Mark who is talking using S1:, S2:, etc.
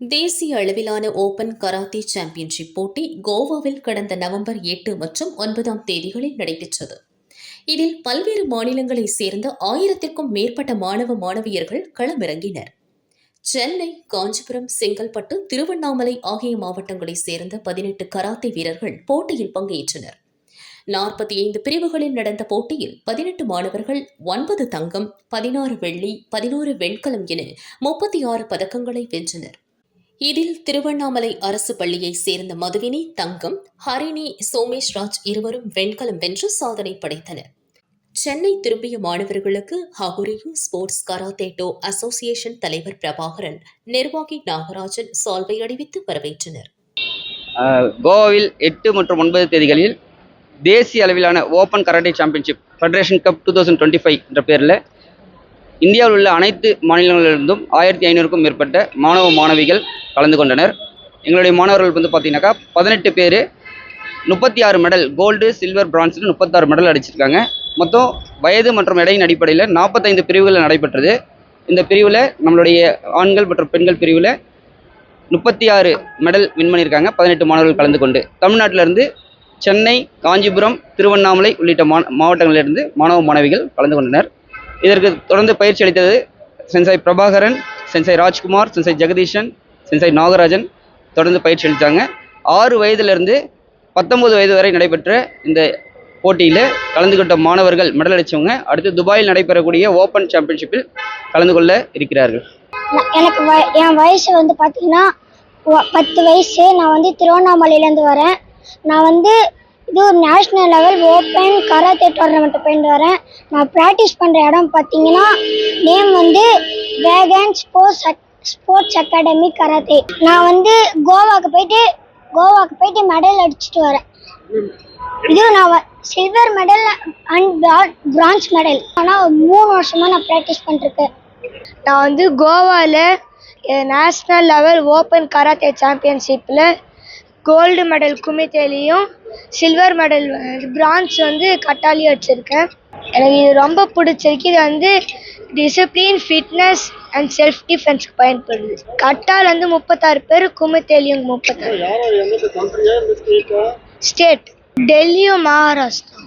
S1: தேசிய அளவிலான open karate championship போட்டி கோவாவில் கடந்த நவம்பர் எட்டு மற்றும் ஒன்பதாம் தேதிகளில் நடைபெற்றது. இதில் பல்வேறு மாநிலங்களைச் சேர்ந்த ஆயிரத்திற்கும் மேற்பட்ட மாணவ மாணவியர்கள் களமிறங்கினர். சென்னை காஞ்சிபுரம் செங்கல்பட்டு திருவண்ணாமலை ஆகிய மாவட்டங்களைச் சேர்ந்த பதினெட்டு கராத்தே வீரர்கள் போட்டியில் பங்கேற்றனர். நாற்பத்தி ஐந்து பிரிவுகளில் நடந்த போட்டியில் பதினெட்டு மாணவர்கள் ஒன்பது தங்கம் பதினாறு வெள்ளி பதினோரு வெண்கலம் என முப்பத்தி ஆறு பதக்கங்களை வென்றனர். இதில் திருவண்ணாமலை அரசு பள்ளியைச் சேர்ந்த மதுவினி தங்கம் ஹரிணி சோமேஷ் ராஜ் இருவரும் வெண்கலம் வென்று சாதனை படைத்தனர். சென்னை திரும்பிய மாணவர்களுக்கு ஹகுரியு ஸ்போர்ட்ஸ் கராத்தேட்டோ அசோசியேஷன் தலைவர் பிரபாகரன் நிர்வாகி நாகராஜன் சால்வை அணிவித்து வரவேற்றனர்.
S2: ஆஹ் கோவாவில் எட்டு மற்றும் ஒன்பது தேதிகளில் தேசிய அளவிலான open karate championship federation cup two thousand twenty five என்ற பேரில் இந்தியாவில் உள்ள அனைத்து மாநிலங்களிலிருந்தும் ஆயிரத்தி ஐநூறுக்கும் மேற்பட்ட மாணவ மாணவிகள் கலந்து கொண்டனர். எங்களுடைய மாணவர்கள் வந்து பார்த்தீங்கன்னாக்கா பதினெட்டு பேர் முப்பத்தி ஆறு மெடல் கோல்டு சில்வர் பிரான்ஸ்னு முப்பத்தாறு மெடல் அடிச்சிருக்காங்க. மொத்தம் வயது மற்றும் எடையின் அடிப்படையில் நாற்பத்தைந்து பிரிவுகளில் நடைபெற்றது. இந்த பிரிவில் நம்மளுடைய ஆண்கள் மற்றும் பெண்கள் பிரிவில் முப்பத்தி ஆறு மெடல் வின் பண்ணியிருக்காங்க பதினெட்டு மாணவர்கள் கலந்து கொண்டு. தமிழ்நாட்டிலிருந்து சென்னை காஞ்சிபுரம் திருவண்ணாமலை உள்ளிட்ட மா மாவட்டங்களிலிருந்து மாணவ மாணவிகள் கலந்து கொண்டனர். இதற்கு தொடர்ந்து பயிற்சி அளித்தது sensei Prabhakaran sensei Rajkumar sensei Jagadeesan sensei Nagarajan தொடர்ந்து பயிற்சி அளித்தாங்க. ஆறு வயதிலிருந்து பத்தொம்பது வயது வரை நடைபெற்ற இந்த போட்டியில் கலந்துகிட்ட மாணவர்கள் மெடல் அடித்தவங்க அடுத்து துபாயில் நடைபெறக்கூடிய ஓப்பன் சாம்பியன்ஷிப்பில் கலந்து கொள்ள இருக்கிறார்கள்.
S3: எனக்கு வ என் வயசு வந்து பார்த்தீங்கன்னா பத்து வயசு. நான் வந்து திருவண்ணாமலையிலேருந்து வரேன். நான் வந்து இது ஒரு national level open karate tournament போயிட்டு வரேன். நான் ப்ராக்டிஸ் பண்ணுற இடம் பார்த்தீங்கன்னா நேம் வந்து vegan sports sports academy karate நான் வந்து கோவாக்கு போயிட்டு கோவாக்கு போயிட்டு மெடல் அடிச்சுட்டு வரேன். இது நான் silver medal and bronze medal ஆனால் மூணு வருஷமாக நான் ப்ராக்டிஸ் பண்ணிருக்கேன்
S4: நான் வந்து கோவாவில் நேஷ்னல் லெவல் ஓப்பன் கராத்தே சாம்பியன்ஷிப்பில் கோல்டு மெடல் குமித்தேலியும் சில்வர் மெடல் பிரான்ஸ் வந்து கட்டாலியும் அடிச்சிருக்கேன் எனக்கு இது ரொம்ப பிடிச்சிருக்கு. இது வந்து டிசிப்ளின் ஃபிட்னஸ் அண்ட் செல்ஃப் டிஃபென்ஸ்க்கு பயன்படுது. கட்டால் வந்து முப்பத்தாறு பேர் குமித்தேலியும் முப்பத்தாறு ஸ்டேட் டெல்லியும் மகாராஷ்டிரா.